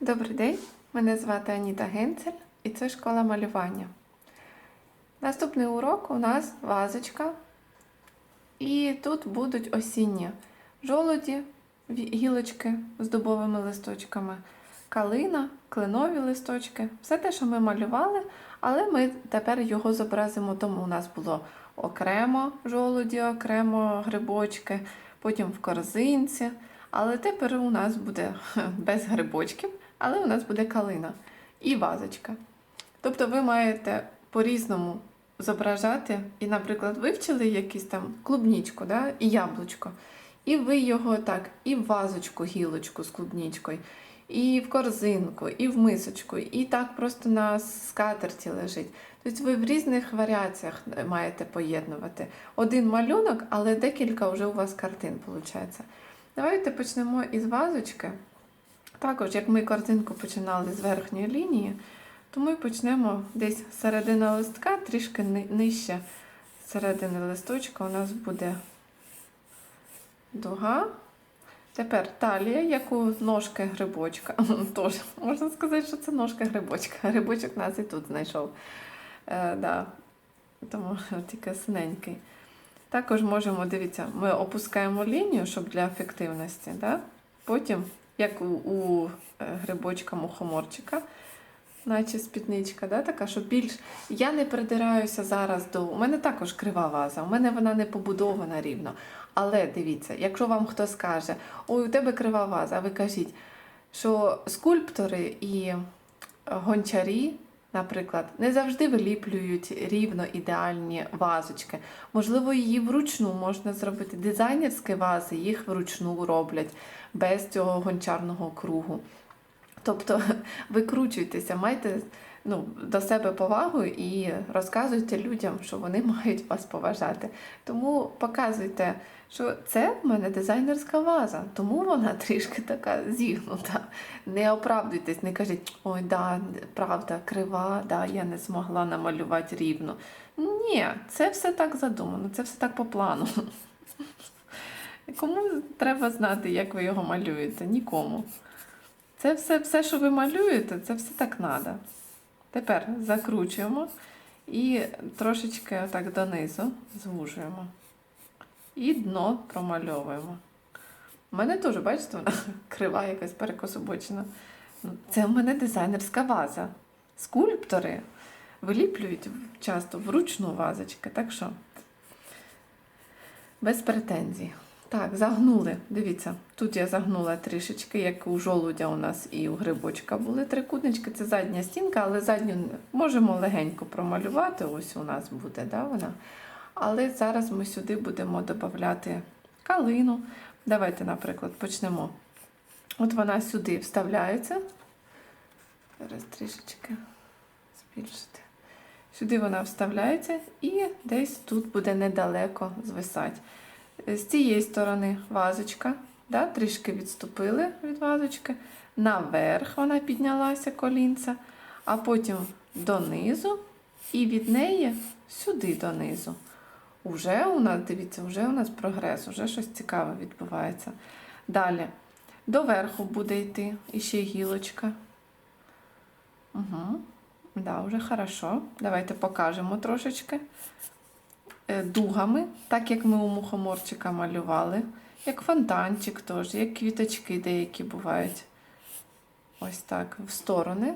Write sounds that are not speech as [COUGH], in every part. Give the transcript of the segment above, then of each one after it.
Добрий день, мене звати Аніта Генцель і це школа малювання. Наступний урок у нас вазочка. І тут будуть осінні жолоді, гілочки з дубовими листочками, калина, кленові листочки. Все те, що ми малювали, але ми тепер його зобразимо. Тому у нас було окремо жолоді, окремо грибочки, потім в корзинці. Але тепер у нас буде [LAUGHS] без грибочків, але у нас буде калина і вазочка. Тобто ви маєте по-різному зображати, і, наприклад, вивчили якийсь там клубнічку да, і яблучко. І ви його так, і в вазочку, гілочку з клубнічкою, і в корзинку, і в мисочку, і так просто на скатерті лежить. Тобто ви в різних варіаціях маєте поєднувати. Один малюнок, але декілька вже у вас картин виходить. Давайте почнемо із вазочки. Також, як ми картинку починали з верхньої лінії, то ми почнемо десь середина листка, трішки ни- нижче середини листочка у нас буде дуга. Тепер талія, як у ножки грибочка. [LAUGHS] Тож, можна сказати, що це ножка грибочка. Грибочок нас і тут знайшов. Е, да. Тому [LAUGHS] тільки синенький. Також можемо, дивіться, ми опускаємо лінію, щоб для ефективності. Да? Потім, як у, у е, грибочка мухоморчика, наче спідничка, да? така, що більш. Я не придираюся зараз до. У мене також крива ваза, у мене вона не побудована рівно. Але дивіться, якщо вам хтось скаже, ой, у тебе крива ваза, ви кажіть, що скульптори і гончарі, наприклад, не завжди виліплюють рівно ідеальні вазочки. Можливо, її вручну можна зробити. Дизайнерські вази їх вручну роблять без цього гончарного кругу. Тобто [LAUGHS] викручуйтеся, майте ну, до себе повагу і розказуйте людям, що вони [LAUGHS] мають вас поважати. Тому показуйте, що це в мене дизайнерська ваза, тому вона [LAUGHS] трішки така зігнута. Не оправдуйтесь, не кажіть, ой, да, правда, крива, да, я не змогла намалювати рівно. Ні, це все так задумано, це все так по плану. [LAUGHS] Кому треба знати, як ви його малюєте? Нікому. Це все, все, що ви малюєте, це все так треба. Тепер закручуємо і трошечки отак донизу звужуємо. І дно промальовуємо. У мене теж, бачите, вона [LAUGHS] крива якась перекособочена. Ну, Це в мене дизайнерська ваза. Скульптори виліплюють часто вручну вазочки, так що без претензій. Так, загнули. Дивіться, тут я загнула трішечки, як у жолудя у нас і у грибочка були трикутнички. Це задня стінка, але задню можемо легенько промалювати. Ось у нас буде, да, вона. Але зараз ми сюди будемо додати калину. Давайте, наприклад, почнемо. От вона сюди вставляється. Зараз трішечки збільшити. Сюди вона вставляється і десь тут буде недалеко звисати. З цієї сторони вазочка, да, трішки відступили від вазочки. Наверх вона піднялася колінця, а потім донизу, і від неї сюди донизу. Уже у нас, дивіться, вже у нас прогрес, вже щось цікаве відбувається. Далі, доверху буде йти іще гілочка. Угу. Да, вже хорошо. Давайте покажемо трошечки е, дугами, так як ми у мухоморчика малювали, як фонтанчик теж, як квіточки деякі бувають. Ось так, в сторони.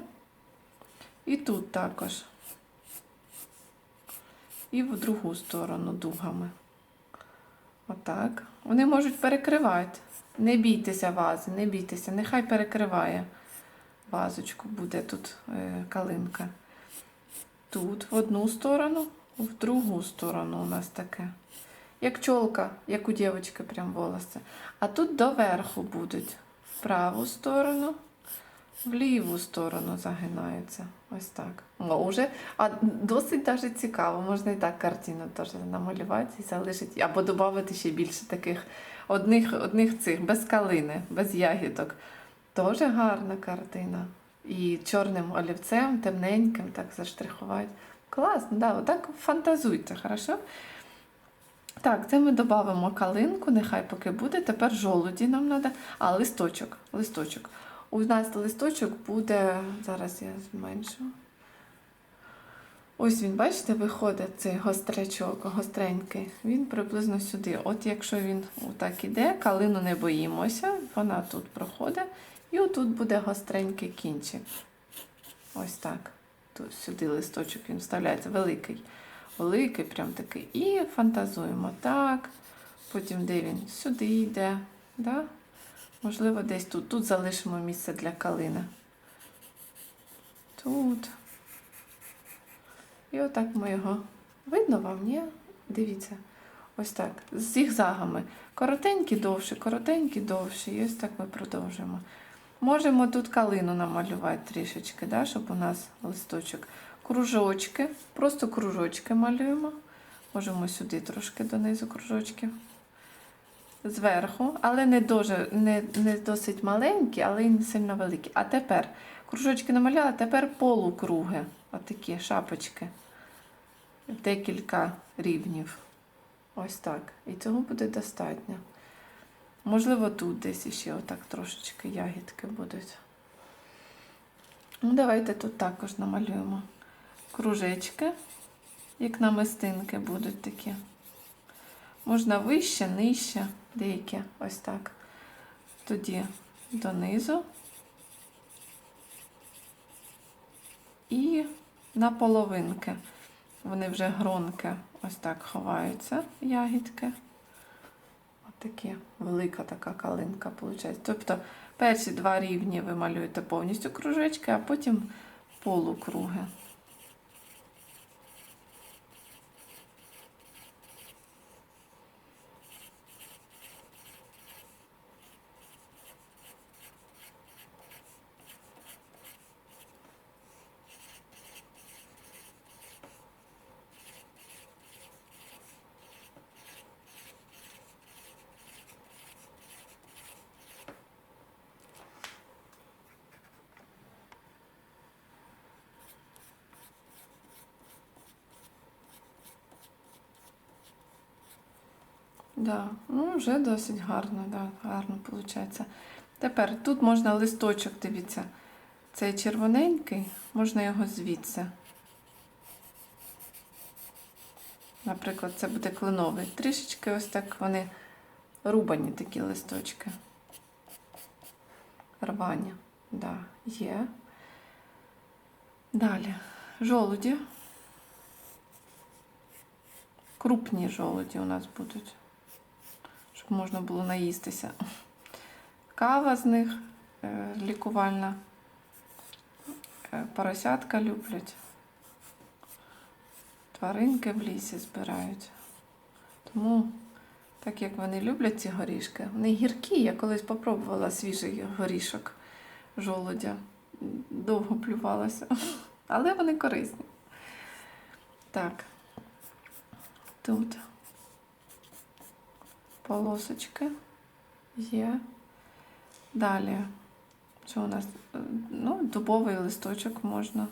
І тут також. І в другу сторону дугами. Отак. Вони можуть перекривати. Не бійтеся вази, не бійтеся, нехай перекриває вазочку, буде тут е, калинка. Тут в одну сторону, в другу сторону у нас таке. Як чолка, як у дівчинки прям волоси. А тут доверху будуть. В праву сторону, в ліву сторону загинаються. Ось так. О, уже, а досить даже цікаво. Можна і так картину теж намалювати і залишити. Або додати ще більше таких одних, одних цих, без калини, без ягідок. Дуже гарна картина. І чорним олівцем, темненьким, так заштрихувати. Класно, да, отак фантазуйте, хорошо? Так, це ми додамо калинку, нехай поки буде. Тепер жолуді нам треба. А, листочок. листочок. У нас листочок буде, зараз я зменшу. Ось він, бачите, виходить цей гострячок, гостренький. Він приблизно сюди. От якщо він отак іде, калину не боїмося, вона тут проходить, і отут буде гостренький кінчик. Ось так. Тут сюди листочок він вставляється великий. Великий, прям такий. І фантазуємо так. Потім де він? Сюди йде. Да? Можливо, десь тут. Тут залишимо місце для калини. Тут. І отак ми його. Видно вам, ні? Дивіться. Ось так. З зігзагами. Коротенькі довші, коротенькі довші. І ось так ми продовжуємо. Можемо тут калину намалювати трішечки, да, щоб у нас листочок. Кружочки, просто кружочки малюємо. Можемо сюди трошки донизу кружочки. Зверху, але не, дуже, не, не досить маленькі, але й не сильно великі. А тепер кружочки намаляла, тепер полукруги. Отакі шапочки. Декілька рівнів. Ось так. І цього буде достатньо. Можливо, тут десь іще отак трошечки ягідки будуть. Ну, давайте тут також намалюємо кружечки, як намистинки будуть такі. Можна вище, нижче, деякі ось так. Тоді донизу. І на половинки. Вони вже гронки ось так ховаються, ягідки. Такі велика така калинка виходить. Тобто перші два рівні ви малюєте повністю кружечки, а потім полукруги. Да, ну вже досить гарно, да, гарно виходить. Тепер тут можна листочок, дивіться, цей червоненький, можна його звідси. Наприклад, це буде кленовий. Трішечки ось так вони рубані такі листочки. Рвані. Да, є. Далі. Жолуді. Крупні жолуді у нас будуть щоб можна було наїстися. Кава з них е, лікувальна. Е, Поросятка люблять. Тваринки в лісі збирають. Тому, так як вони люблять ці горішки, вони гіркі. Я колись попробувала свіжий горішок жолудя. Довго плювалася. Але вони корисні. Так. Тут полосочки є. Далі, що у нас? Ну, дубовий листочок можна.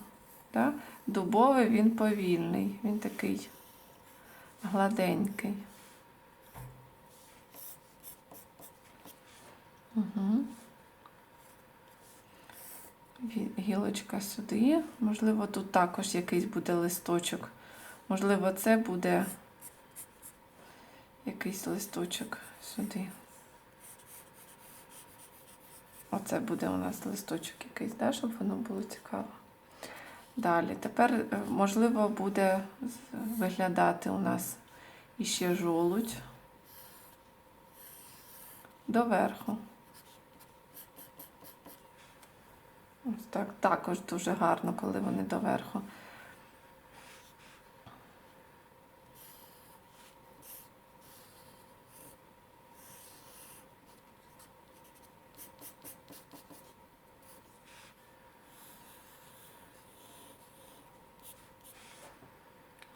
Да? Дубовий він повільний, він такий гладенький. Угу. Гілочка сюди. Можливо, тут також якийсь буде листочок. Можливо, це буде якийсь листочок сюди. Оце буде у нас листочок якийсь, да, щоб воно було цікаво. Далі, тепер, е, можливо, буде виглядати у нас іще жолудь доверху. Ось так, також дуже гарно, коли вони доверху.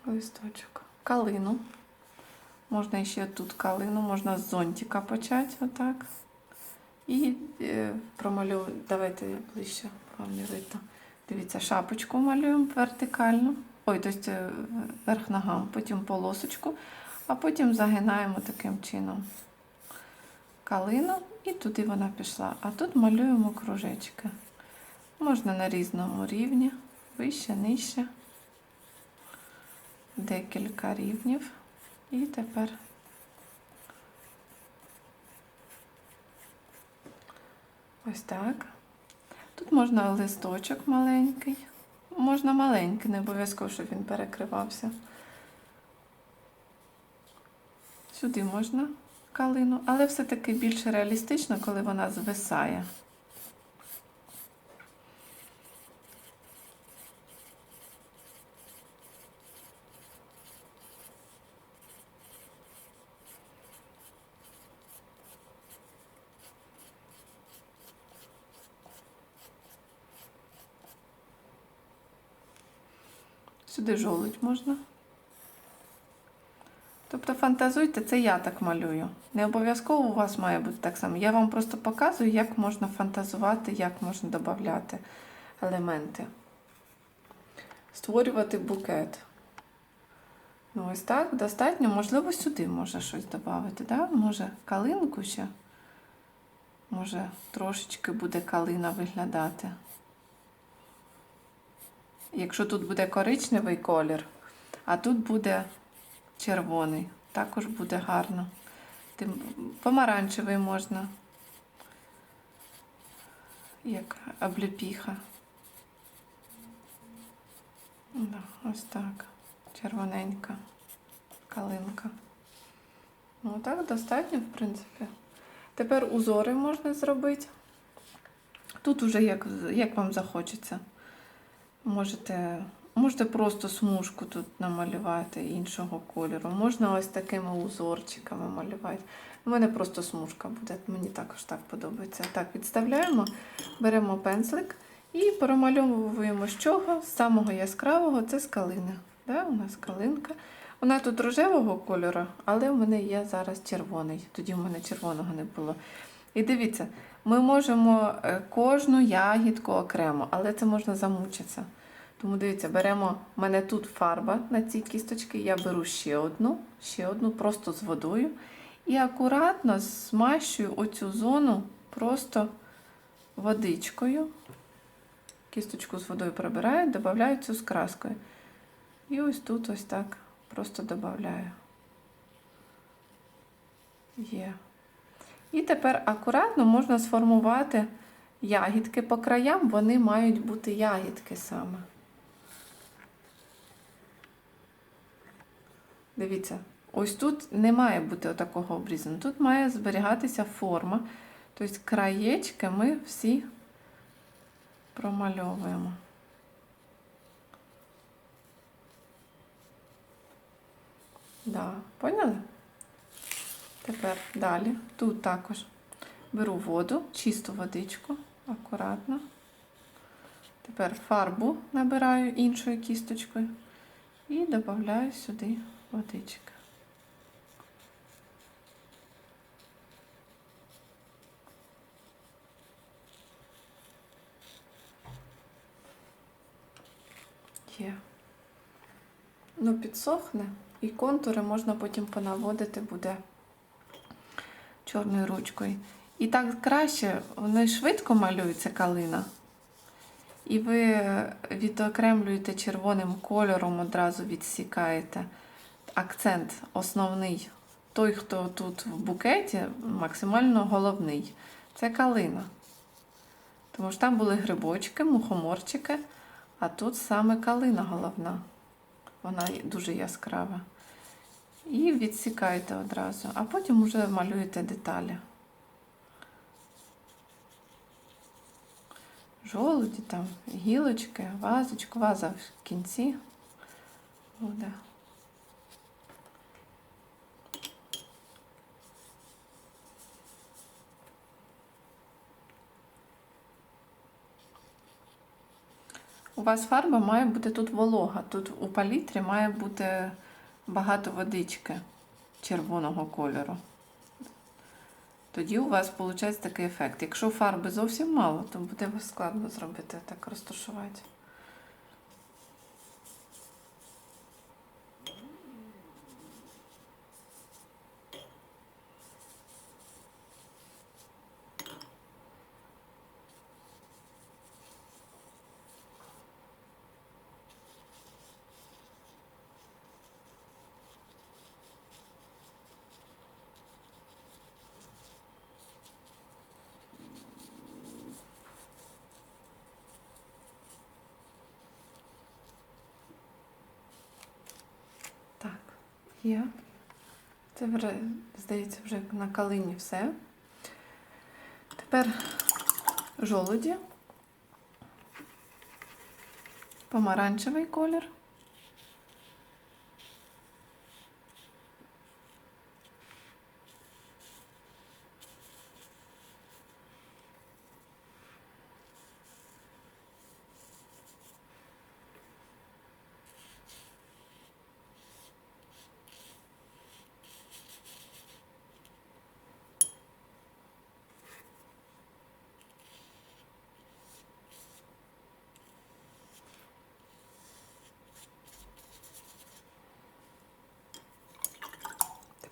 Листочок. Калину. Можна ще тут калину, можна з зонтика почати отак. І е, промалюю, давайте ближче вам не видно. Дивіться, шапочку малюємо вертикально. Ой, тобто е, верх ногам, потім полосочку, а потім загинаємо таким чином калину І туди вона пішла. А тут малюємо кружечки. Можна на різному рівні, вище, нижче. Декілька рівнів. І тепер ось так. Тут можна листочок маленький. Можна маленький, не обов'язково, щоб він перекривався. Сюди можна калину, але все-таки більш реалістично, коли вона звисає. Сюди жолудь можна. Тобто фантазуйте, це я так малюю. Не обов'язково у вас має бути так само. Я вам просто показую, як можна фантазувати, як можна додати елементи. Створювати букет. Ну, ось так достатньо. Можливо, сюди може щось додати. Да? Може, калинку ще. Може, трошечки буде калина виглядати. Якщо тут буде коричневий колір, а тут буде червоний, також буде гарно. Тим помаранчевий можна, як обліпіха. Да, ось так. Червоненька калинка. Ну так, достатньо, в принципі. Тепер узори можна зробити. Тут уже як, як вам захочеться. Можете, можете просто смужку тут намалювати іншого кольору. Можна ось такими узорчиками малювати. У мене просто смужка буде, мені також так подобається. Так, відставляємо, беремо пензлик і промальовуємо з чого? З самого яскравого це з калини. Да? У нас калинка. Вона тут рожевого кольору, але в мене є зараз червоний. Тоді в мене червоного не було. І дивіться, ми можемо е, кожну ягідку окремо, але це можна замучитися. Тому дивіться, беремо, в мене тут фарба на цій кісточці, я беру ще одну, ще одну, просто з водою. І акуратно змащую оцю зону просто водичкою. Кісточку з водою прибираю, додаю цю з краскою. І ось тут ось так просто додаю. Є. І тепер акуратно можна сформувати ягідки по краям, вони мають бути ягідки саме. Дивіться, ось тут не має бути отакого обрізаного. Тут має зберігатися форма. Тобто краєчки ми всі промальовуємо. Да, поняли? Тепер далі. Тут також беру воду, чисту водичку, акуратно. Тепер фарбу набираю іншою кісточкою і додаю сюди водички. Є. Ну, підсохне, і контури можна потім понаводити буде чорною ручкою. І так краще, вони швидко малюється калина. І ви відокремлюєте червоним кольором, одразу відсікаєте. Акцент основний. Той, хто тут в букеті, максимально головний. Це калина. Тому що там були грибочки, мухоморчики, а тут саме калина головна. Вона дуже яскрава. І відсікаєте одразу, а потім вже малюєте деталі. Жолуді, там, гілочки, вазочку, ваза в кінці буде. У вас фарба має бути тут волога. Тут у палітрі має бути багато водички червоного кольору. Тоді у вас виходить такий ефект. Якщо фарби зовсім мало, то буде складно зробити так розташувати. Є. Це вже, здається, вже на калині все. Тепер жолуді. Помаранчевий колір.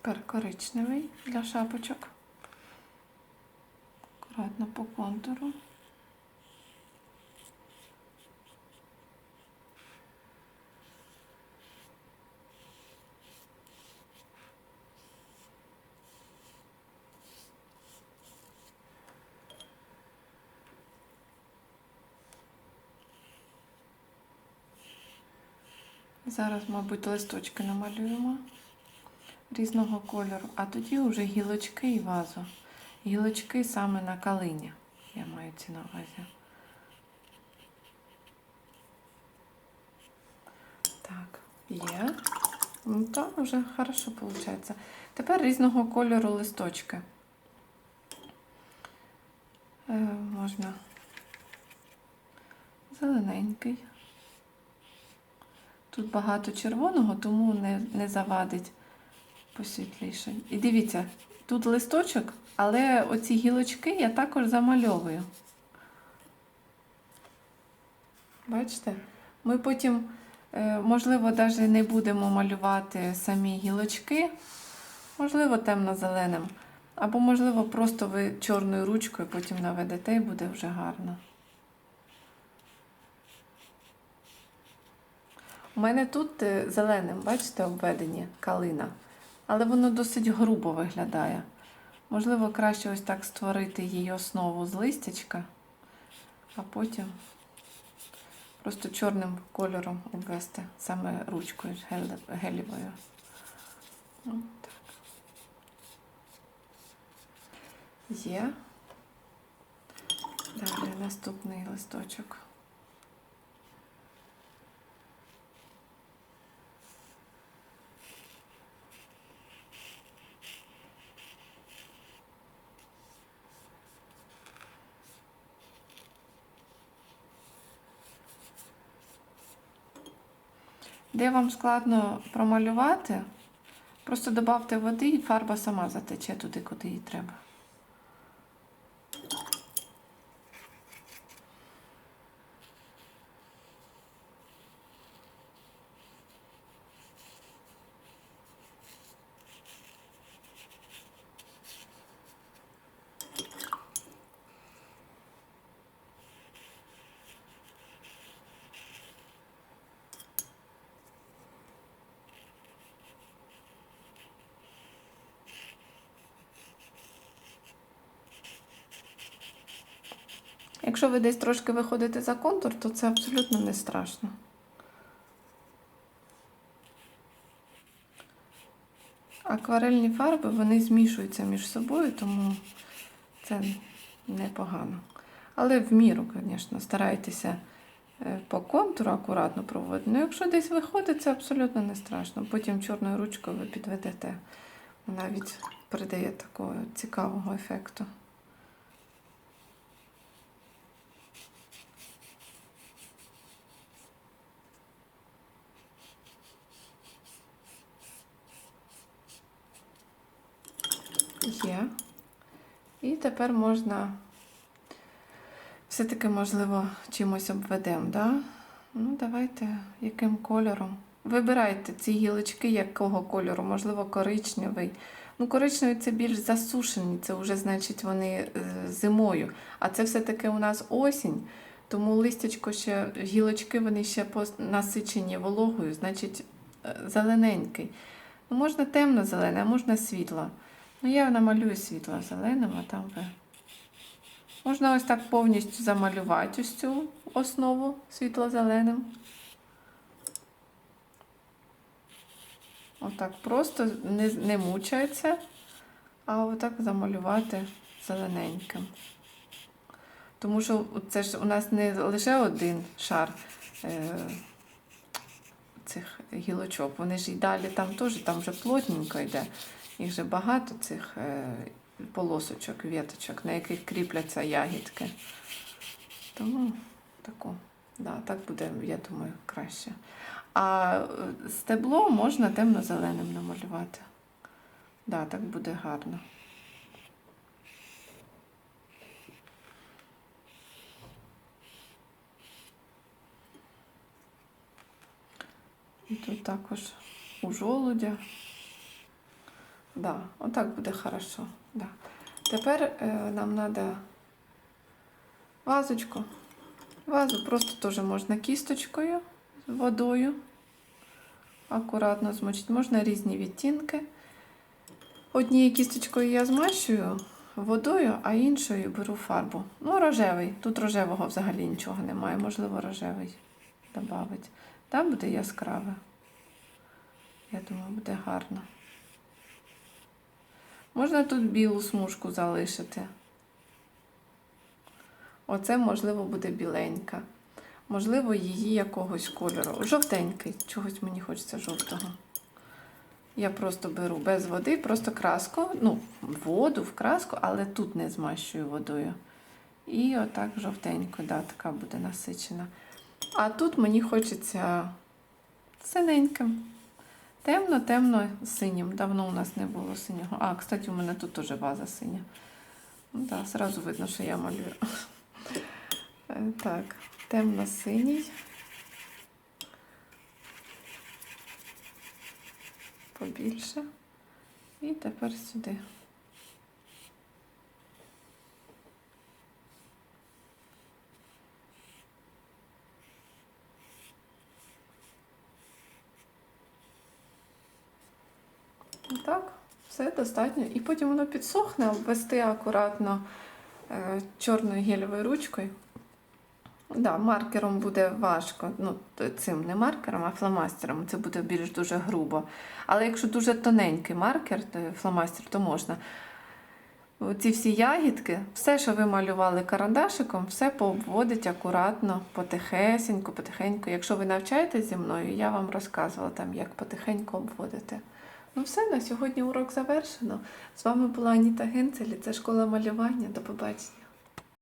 Тепер коричневий для шапочок. Акуратно по контуру. Зараз, мабуть, листочки намалюємо різного кольору, а тоді вже гілочки і вазу. Гілочки саме на калині. Я маю ці на увазі. Так, є. Ну, то вже хорошо виходить. Тепер різного кольору листочки. Е, можна зелененький. Тут багато червоного, тому не, не завадить посвітліше. І дивіться, тут листочок, але оці гілочки я також замальовую. Бачите? Ми потім, е, можливо, навіть не будемо малювати самі гілочки, можливо, темно-зеленим. Або, можливо, просто ви чорною ручкою потім наведете і буде вже гарно. У мене тут е, зеленим, бачите, обведені калина, але воно досить грубо виглядає. Можливо, краще ось так створити її основу з листячка, а потім просто чорним кольором обвести саме ручкою гелівою. Так. Є. Далі наступний листочок. Де вам складно промалювати, просто додавте води і фарба сама затече туди, куди їй треба. Якщо ви десь трошки виходите за контур, то це абсолютно не страшно. Акварельні фарби вони змішуються між собою, тому це непогано. Але в міру, звісно, старайтеся е, по контуру акуратно проводити. Ну, якщо десь виходить, це абсолютно не страшно. Потім чорною ручкою ви підведете. Навіть придає такого цікавого ефекту. Є. І тепер можна все-таки, можливо, чимось обведемо, да? Ну, давайте, яким кольором. Вибирайте ці гілочки, якого кольору, можливо, коричневий. Ну, коричневий це більш засушені, це вже, значить, вони е, зимою. А це все-таки у нас осінь, тому листячко ще, гілочки вони ще насичені вологою, значить, е, зелененький. Ну, можна темно-зелене, а можна світло. Ну, я намалюю світло зеленим, а там ви. Можна ось так повністю замалювати ось цю основу світло-зеленим. Отак просто не, не мучається, а отак замалювати зелененьким. Тому що це ж у нас не лише один шар е, цих гілочок. Вони ж і далі там теж там вже плотненько йде. Їх же багато цих е, полосочок, віточок, на яких кріпляться ягідки. Тому таку, да, так буде, я думаю, краще. А е, стебло можна темно-зеленим намалювати. Да, так буде гарно. І тут також у жолудя. Да, отак буде хорошо. Да. Тепер е, нам треба вазочку. Вазу просто теж можна кісточкою водою. Акуратно змочити. Можна різні відтінки. Однією кісточкою я змащую водою, а іншою беру фарбу. Ну, рожевий. Тут рожевого взагалі нічого немає. Можливо, рожевий додати. Там буде яскраве. Я думаю, буде гарно. Можна тут білу смужку залишити. Оце, можливо, буде біленька. Можливо, її якогось кольору. Жовтенький. Чогось мені хочеться жовтого. Я просто беру без води, просто краску, ну, воду в краску, але тут не змащую водою. І отак жовтенько, да, така буде насичена. А тут мені хочеться синеньким. Темно, темно синім. Давно у нас не було синього. А, кстати, у мене тут теж ваза синя. Ну так, зразу видно, що я малюю. Е, Так, темно-синій. Побільше. І тепер сюди. Так, все достатньо. І потім воно підсохне, обвести акуратно е, чорною гелевою ручкою. Да, маркером буде важко. Ну, цим не маркером, а фломастером. Це буде більш дуже грубо. Але якщо дуже тоненький маркер, то фломастер, то можна. Ці всі ягідки, все, що ви малювали карандашиком, все пообводить акуратно, потихесенько, потихеньку. Якщо ви навчаєтесь зі мною, я вам розказувала там, як потихеньку обводити. Ну все, на сьогодні урок завершено. З вами була Аніта Генцелі, це школа малювання. До побачення.